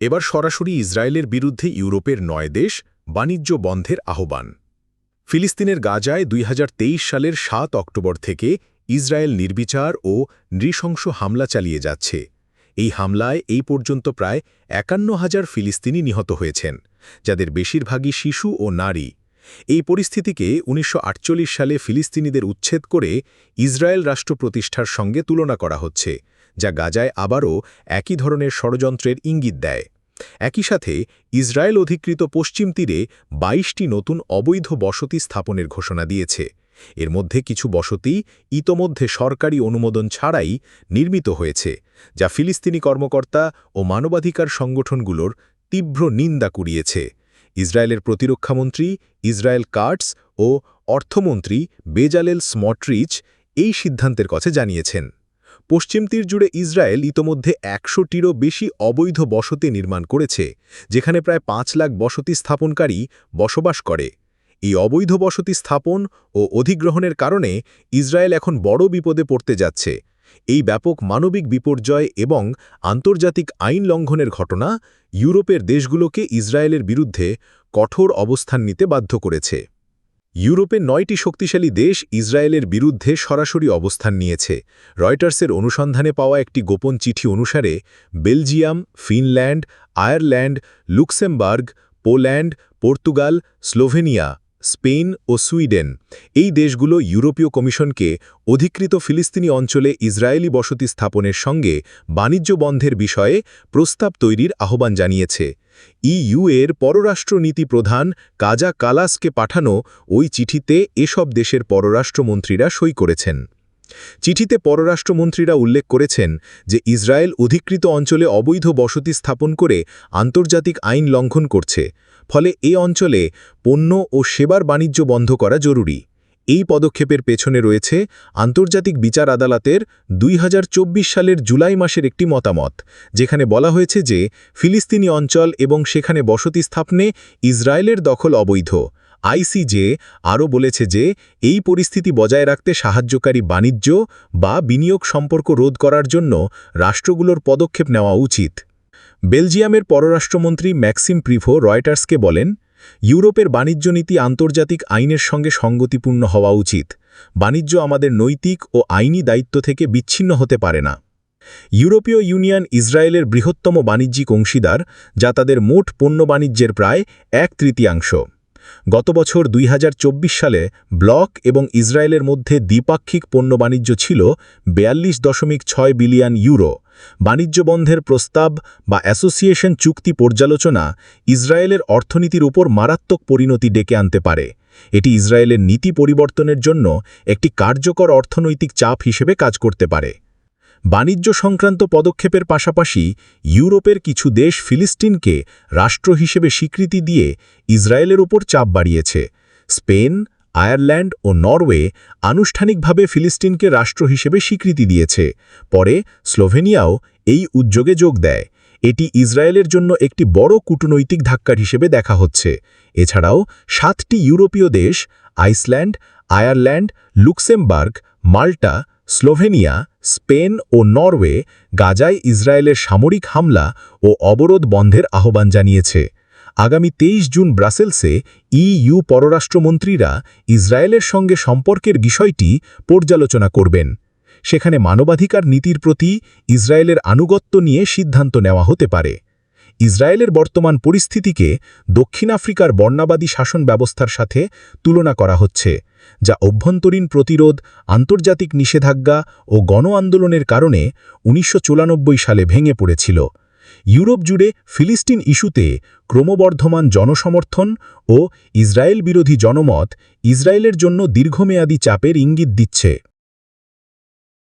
এবার সরাসরি ইসরায়েলের বিরুদ্ধে ইউরোপের নয় দেশ বাণিজ্য বন্ধের আহ্বান। ফিলিস্তিনের গাজায় দুই হাজার তেইশ সালের সাত অক্টোবর থেকে ইসরায়েল নির্বিচার ও নৃশংস হামলা চালিয়ে যাচ্ছে। এই হামলায় এই পর্যন্ত প্রায় একান্ন হাজার ফিলিস্তিনি নিহত হয়েছেন, যাদের বেশিরভাগই শিশু ও নারী। এই পরিস্থিতিকে উনিশশো আটচল্লিশ সালে ফিলিস্তিনিদের উচ্ছেদ করে ইসরায়েল রাষ্ট্র প্রতিষ্ঠার সঙ্গে তুলনা করা হচ্ছে। যা গাজায় আবারও একই ধরনের ষড়যন্ত্রের ইঙ্গিত দেয়। একই সাথে, ইসরায়েল অধিকৃত পশ্চিম তীরে ২২টি নতুন অবৈধ বসতি স্থাপনের ঘোষণা দিয়েছে। এর মধ্যে কিছু বসতি ইতোমধ্যে সরকারি অনুমোদন ছাড়াই নির্মিত হয়েছে, যা ফিলিস্তিনি কর্মকর্তা ও মানবাধিকার সংগঠনগুলোর তীব্র নিন্দা কুড়িয়েছে। ইসরায়েলের প্রতিরক্ষামন্ত্রী ইসরায়েল কার্টস ও অর্থমন্ত্রী বেজালেল স্মটরিচ এই সিদ্ধান্তের কথা জানিয়েছেন। পশ্চিম তীর জুড়ে ইসরায়েল ইতোমধ্যে একশোটিরও বেশি অবৈধ বসতি নির্মাণ করেছে, যেখানে প্রায় পাঁচ লাখ বসতি স্থাপনকারী বসবাস করে। এই অবৈধ বসতি স্থাপন ও অধিগ্রহণের কারণে ইসরায়েল এখন বড় বিপদে পড়তে যাচ্ছে। এই ব্যাপক মানবিক বিপর্যয় এবং আন্তর্জাতিক আইন লঙ্ঘনের ঘটনা ইউরোপের দেশগুলোকে ইসরায়েলের বিরুদ্ধে কঠোর অবস্থান নিতে বাধ্য করেছে। ইউরোপের নয়টি শক্তিশালী দেশ ইসরায়েলের বিরুদ্ধে সরাসরি অবস্থান নিয়েছে। রয়টার্সের অনুসন্ধানে পাওয়া একটি গোপন চিঠি অনুসারে, Belgium, Finland, Ireland, Luxembourg, Poland, Portugal, Slovenia Spain ও সুইডেন, এই দেশগুলো ইউরোপীয় কমিশনকে অধিকৃত ফিলিস্তিনি অঞ্চলে ইসরায়েলি বসতি স্থাপনের সঙ্গে বাণিজ্য বন্ধের বিষয়ে প্রস্তাব তৈরির আহ্বান জানিয়েছে। ইইউ এর পররাষ্ট্রনীতি প্রধান কাজা কালাসকে পাঠানো ওই চিঠিতে এসব দেশের পররাষ্ট্রমন্ত্রীরা সই করেছেন। চিঠিতে পররাষ্ট্রমন্ত্রীরা উল্লেখ করেছেন যে ইসরায়েল অধিকৃত অঞ্চলে অবৈধ বসতি স্থাপন করে আন্তর্জাতিক আইন লঙ্ঘন করছে, ফলে এ অঞ্চলে পণ্য ও সেবার বাণিজ্য বন্ধ করা জরুরি। এই পদক্ষেপের পেছনে রয়েছে আন্তর্জাতিক বিচার আদালতের দুই হাজার চব্বিশ সালের জুলাই মাসের একটি মতামত, যেখানে বলা হয়েছে যে ফিলিস্তিনি অঞ্চল এবং সেখানে বসতি স্থাপনে ইসরায়েলের দখল অবৈধ। আইসিজে আরও বলেছে যে, এই পরিস্থিতি বজায় রাখতে সাহায্যকারী বাণিজ্য বা বিনিয়োগ সম্পর্ক রোধ করার জন্য রাষ্ট্রগুলোর পদক্ষেপ নেওয়া উচিত। বেলজিয়ামের পররাষ্ট্রমন্ত্রী ম্যাক্সিম প্রিভো রয়টার্সকে বলেন, ইউরোপের বাণিজ্য নীতি আন্তর্জাতিক আইনের সঙ্গে সঙ্গতিপূর্ণ হওয়া উচিত। বাণিজ্য আমাদের নৈতিক ও আইনি দায়িত্ব থেকে বিচ্ছিন্ন হতে পারে না। ইউরোপীয় ইউনিয়ন ইসরায়েলের বৃহত্তম বাণিজ্যিক অংশীদার, যা তাদের মোট পণ্য বাণিজ্যের প্রায় এক তৃতীয়াংশ। গত বছর দুই হাজার চব্বিশ সালে ব্লক এবং ইসরায়েলের মধ্যে দ্বিপাক্ষিক পণ্য বাণিজ্য ছিল বেয়াল্লিশ দশমিক ছয় বিলিয়ন ইউরো। বাণিজ্য বন্ধের প্রস্তাব বা অ্যাসোসিয়েশন চুক্তি পর্যালোচনা ইসরায়েলের অর্থনীতির উপর মারাত্মক পরিণতি ডেকে আনতে পারে। এটি ইসরায়েলের নীতি পরিবর্তনের জন্য একটি কার্যকর অর্থনৈতিক চাপ হিসেবে কাজ করতে পারে। বাণিজ্য সংক্রান্ত পদক্ষেপের পাশাপাশি ইউরোপের কিছু দেশ ফিলিস্তিনকে রাষ্ট্র হিসেবে স্বীকৃতি দিয়ে ইসরায়েলের ওপর চাপ বাড়িয়েছে। স্পেন, আয়ারল্যান্ড ও নরওয়ে আনুষ্ঠানিকভাবে ফিলিস্তিনকে রাষ্ট্র হিসেবে স্বীকৃতি দিয়েছে। পরে স্লোভেনিয়াও এই উদ্যোগে যোগ দেয়। এটি ইসরায়েলের জন্য একটি বড় কূটনৈতিক ধাক্কার হিসেবে দেখা হচ্ছে। এছাড়াও সাতটি ইউরোপীয় দেশ, Iceland, Ireland, Luxembourg, Malta Slovenia, Spain ও নরওয়ে গাজায় ইসরায়েলের সামরিক হামলা ও অবরোধ বন্ধের আহ্বান জানিয়েছে। আগামী তেইশ জুন ব্রাসেলসে ইইউ পররাষ্ট্রমন্ত্রীরা ইসরায়েলের সঙ্গে সম্পর্কের বিষয়টি পর্যালোচনা করবেন। সেখানে মানবাধিকার নীতির প্রতি ইসরায়েলের আনুগত্য নিয়ে সিদ্ধান্ত নেওয়া হতে পারে। ইসরায়েলের বর্তমান পরিস্থিতিকে দক্ষিণ আফ্রিকার বর্ণাবাদী শাসন ব্যবস্থার সাথে তুলনা করা হচ্ছে। যা অভ্যন্তরীণ প্রতিরোধ, আন্তর্জাতিক নিষেধাজ্ঞা ও গণ আন্দোলনের কারণে উনিশশো চুরানব্বই সালে ভেঙে পড়েছিল। ইউরোপ জুড়ে ফিলিস্তিন ইস্যুতে ক্রমবর্ধমান জনসমর্থন ও ইসরায়েল বিরোধী জনমত ইসরায়েলের জন্য দীর্ঘমেয়াদী চাপের ইঙ্গিত দিচ্ছে।